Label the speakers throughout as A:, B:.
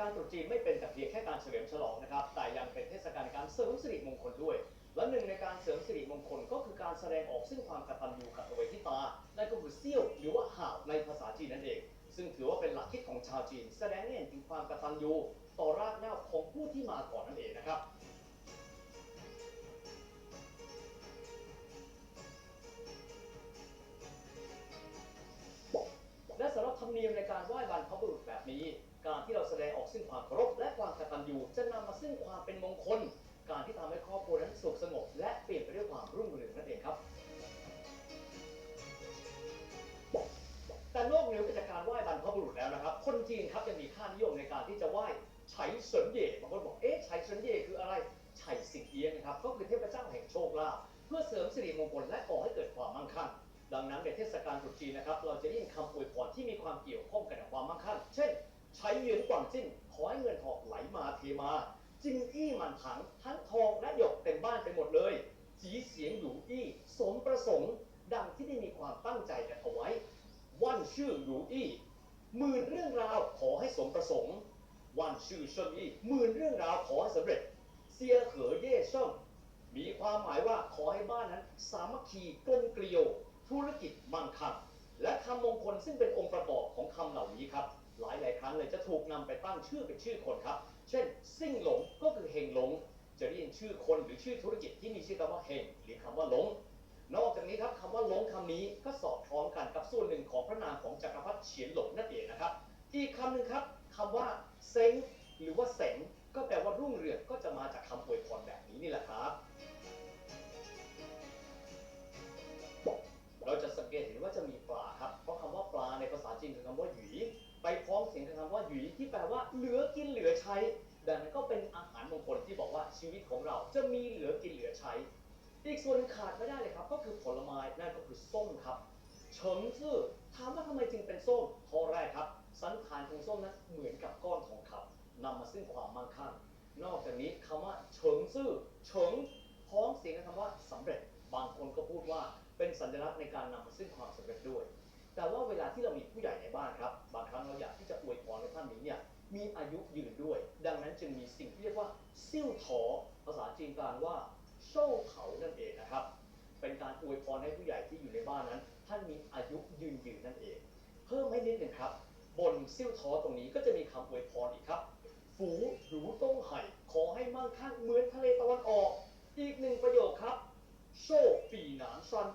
A: กาลตรุษจีนไม่เป็นแต่เพียงแค่การเฉลิมฉลองนะครับ แต่ยังเป็นเทศกาลในการเสริมสิริมงคลด้วย และหนึ่งในการเสริมสิริมงคลก็คือการแสดงออกซึ่งความกตัญญูกตเวทิตานั่นก็คือเซี่ยวหรือว่าห่าวในภาษาจีนนั่นเอง ซึ่งถือว่าเป็นหลักคิดของชาวจีน แสดงให้เห็นถึงความกตัญญูต่อรากเหง้าของผู้ที่มาก่อนนั่นเองนะครับและสำหรับธรรมเนียมในการไหว้บรรพบุรุษแบบนี้ การที่เราแสดงออกซึ่งความเคารพและความกตัญญูจะนำมาซึ่งความเป็นมงคล การที่ทำให้ครอบครัวนั้นสุขสงบ และเปลี่ยนไปด้วยความรุ่งเรืองนั่นเองครับ แต่นอกเหนือไปจากการไหว้บรรพบุรุษแล้วนะครับ คนจีนครับยังมีค่านิยมในการที่จะไหว้ไฉเสินเย่บางคนบอกเอ๊ะไฉเสินเย่คืออะไรไฉสิงเอียงนะครับก็คือเทพเจ้าแห่งโชคลาภเพื่อเสริมสิริมงคลและก่อให้เกิดความมั่งคั่งดังนั้นในเทศกาลตรุษจีนนะครับเราจะได้ยินคำอวยพรที่มีความเกี่ยวข้องกันกับความมั่งคั่งเช่น ใช้เหยือนกว่างจิ้นขอให้เงินทองไหลมาเทมา จินอี้หมันถังทั้งทองและหยกเต็มบ้านไปหมดเลยจีเสียงหรูอี้สมประสงค์ ดังที่ได้มีความตั้งใจกันเอาไว้ วันชื่อหรูอี้หมื่นเรื่องราวขอให้สมประสงค์ วันชื่อเชิงอี้หมื่นเรื่องราวขอให้สำเร็จ เสียเหอเย่เชิงมีความหมายว่าขอให้บ้านนั้น สามัคคีกลมเกลียว ธุรกิจมั่งคั่งและคำมงคลซึ่งเป็นองค์ประกอบของค ถูกนำไปตั้งชื่อเป็นชื่อคนครับ เช่น ซิ่งหลงก็คือเฮงหลง จะได้ยินชื่อคนหรือชื่อธุรกิจที่มีชื่อคำว่าเฮงหรือคำว่าหลง นอกจากนี้ครับคำว่าหลงคำนี้ก็สอดคล้องกันกับส่วนหนึ่งของพระนามของจักรพรรดิเฉียนหลงนั่นเองนะครับ อีกคำหนึ่งครับคำว่าเซ็งหรือว่าเสงก็แปลว่ารุ่งเรืองก็จะมาจากคำอวยพรแบบนี้นี่แหละครับเราจะสังเกตเห็นว่าจะมีปลาครับ เพราะคำว่าปลาในภาษาจีนคือคำว่าหยี ยงกับคำว่าหยีที่แปลว่าเหลือกินเหลือใช้ ดังนั้นก็เป็นอาหารมงคลที่บอกว่าชีวิตของเราจะมีเหลือกินเหลือใช้ อีกส่วนหนึ่งขาดไม่ได้เลยครับ ก็คือผลไม้นั่นก็คือส้มครับเฉิงซื่อถามว่าทำไมจึงเป็นส้มข้อแรกครับ สันฐานของส้มนั้นเหมือนกับก้อนทองคำนำมาซึ่งความมั่งคั่งนอกจากนี้คำว่าเฉิงซื่อเฉิงพ้อมเสียงกับคำว่าสำเร็จบางคนก็พูดว่าเป็นสัญลักษณ์ในการนำมาซึ่งความสำเร็จด้วย แต่ว่าเวลาที่เรามีผู้ใหญ่ในบ้านครับ บางครั้งเราอยากที่จะอวยพรให้ท่านนี้เนี่ยมีอายุยืนด้วย ดังนั้นจึงมีสิ่งที่เรียกว่าซิ่วถอภาษาจีนกลางว่าโซ่เถานั่นเองนะครับ เป็นการอวยพรให้ผู้ใหญ่ที่อยู่ในบ้านนั้น ท่านมีอายุยืนยืนนั่นเอง เพิ่มให้นิดหนึ่งครับ บนซิ่วท้อตรงนี้ก็จะมีคำอวยพรอีกครับ ฝูหรูต้องไห่ขอให้มั่งคั่งเหมือนทะเลตะวันออก อีกหนึ่งประโยคครับโชคปีหนานซัน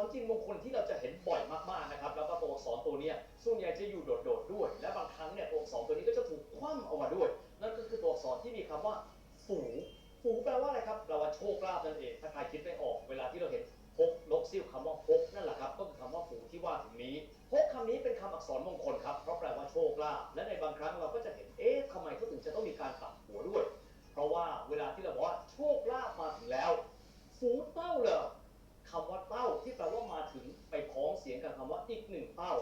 A: หนึ่งตัวอักษรจีนมงคลที่เราจะเห็นบ่อยมากๆนะครับ แล้วก็ตัวอักษรตัวนี้ส่วนใหญ่จะอยู่โดดๆด้วย และบางครั้งเนี่ยตัวอักษรตัวนี้ก็จะถูกคว่ำออกมาด้วย นั่นก็คือตัวอักษรที่มีคำว่าฝูฝูแปลว่าอะไรครับแปลว่าโชคลาภนั่นเอง ถ้าใครคิดไม่ออกเวลาที่เราเห็นฮกนกซิ่วคำว่าฮกนั่นแหละครับก็คือคำว่าฝูที่ว่าถึงนี้ฮกคำนี้เป็นคำอักษรมงคลครับเพราะแปลว่าโชคลาภและในบางครั้งเราก็จะเห็นเอ๊ะทำไมเขาถึงจะต้องมีการกลับหัวด้วย เพราะว่าเวลาที่เราบอกว่าโชคลาภมาถึงแล้วฝูเต้าเหรอคำว่าเต้าที่แปล อีกหนึ่งเป้า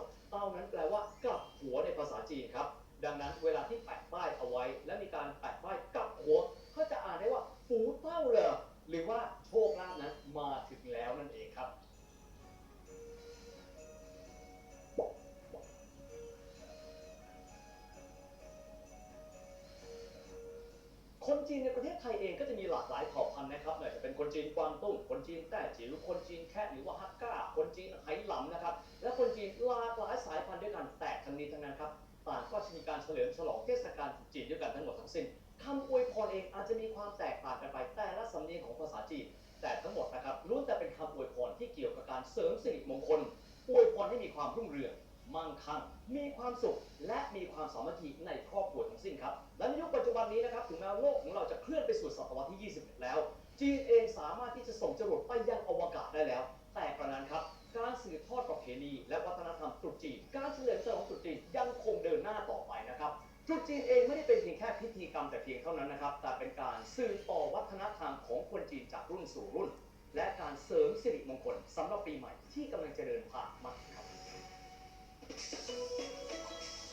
A: จีนในประเทศไทยเองก็จะมีหลากหลายเผ่าพันธุ์นะครับไม่ว่าจะเป็นคนจีนกวางตุ้ง คนจีนแต้จิ๋ว คนจีนแคะหรือว่าฮักก้า คนจีนไหหลำนะครับ และคนจีนหลากหลายสายพันธุ์ด้วยกัน แต่ทั้งนี้ทั้งนั้นครับต่างก็จะมีการเฉลิมฉลองเทศกาลจีนด้วยกันทั้งหมดทั้งสิ้นคำอวยพรเองอาจจะมีความแตกต่างกันไปแต่ละสำเนียงของภาษาจีน แต่ทั้งหมดนะครับล้วนแต่เป็นคำอวยพรที่เกี่ยวกับการเสริมสิริมงคลอวยพรให้มีความรุ่งเรือง มั่งคั่ง มีความสุข และมีความสามัคคีในครอบครัวทั้งสิ้นครับ และในยุคปัจจุบันนี้นะครับ ถึงแม้โลกของเราจะเคลื่อนไปสู่ศตวรรษที่ 21 แล้ว จีนเองสามารถที่จะส่งจรวดไปยังอวกาศได้แล้ว แต่กระนั้นครับ การสืบทอดประเพณี และวัฒนธรรมตรุษจีน การเฉลิมฉลองตรุษจีนยังคงเดินหน้าต่อไปนะครับตรุษจีนเองไม่ได้เป็นเพียงแค่พิธีกรรมแต่เพียงเท่านั้นนะครับ แต่เป็นการสืบต่อวัฒนธรรมของคนจีนจากรุ่นสู่รุ่น และการเสริมสิริมงคลสำหรับปีใหม่ที่กำลังจะเดินผ่านมาครับ どうも。